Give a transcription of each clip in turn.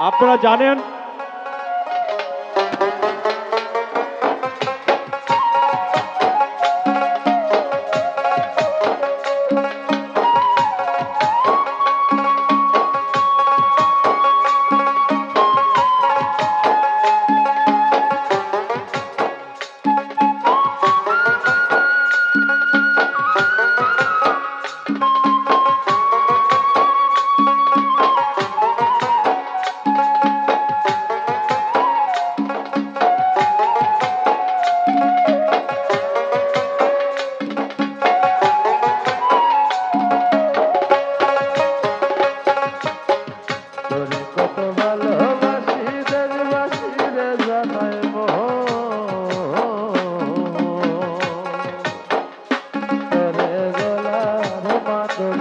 আপনারা জানেন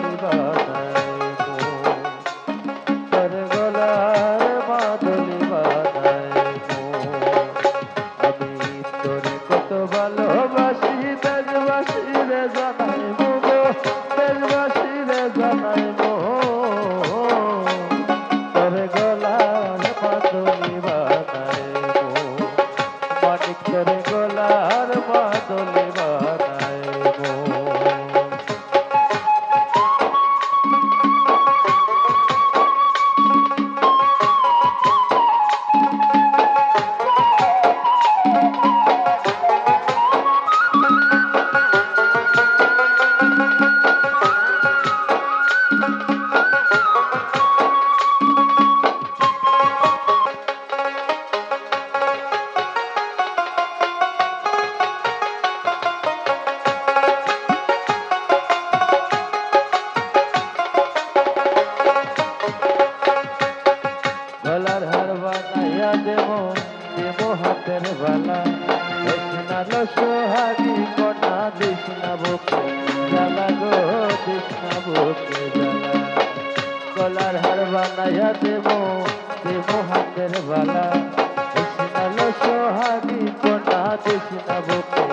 Buddha. কনা কৃষ্ণা বুকে জ্বালা গো কৃষ্ণা বুকে জ্বালা। গলার হার বানাইয়া দেব দেব হাতের বালা। কৃষ্ণাল সোহাগী কনা কৃষ্ণা বুকে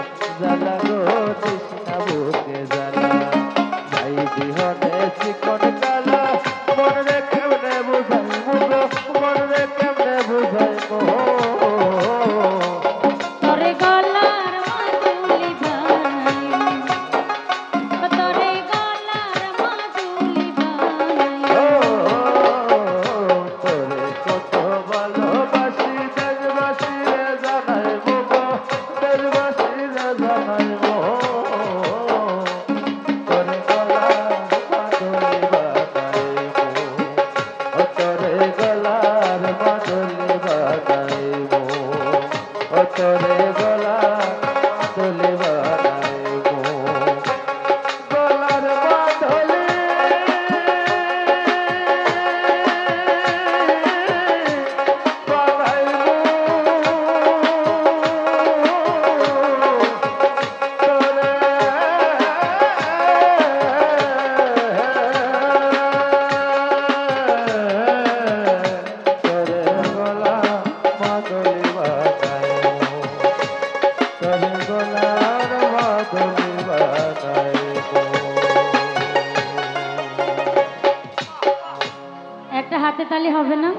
কর একটা হাতে তালি হবে না?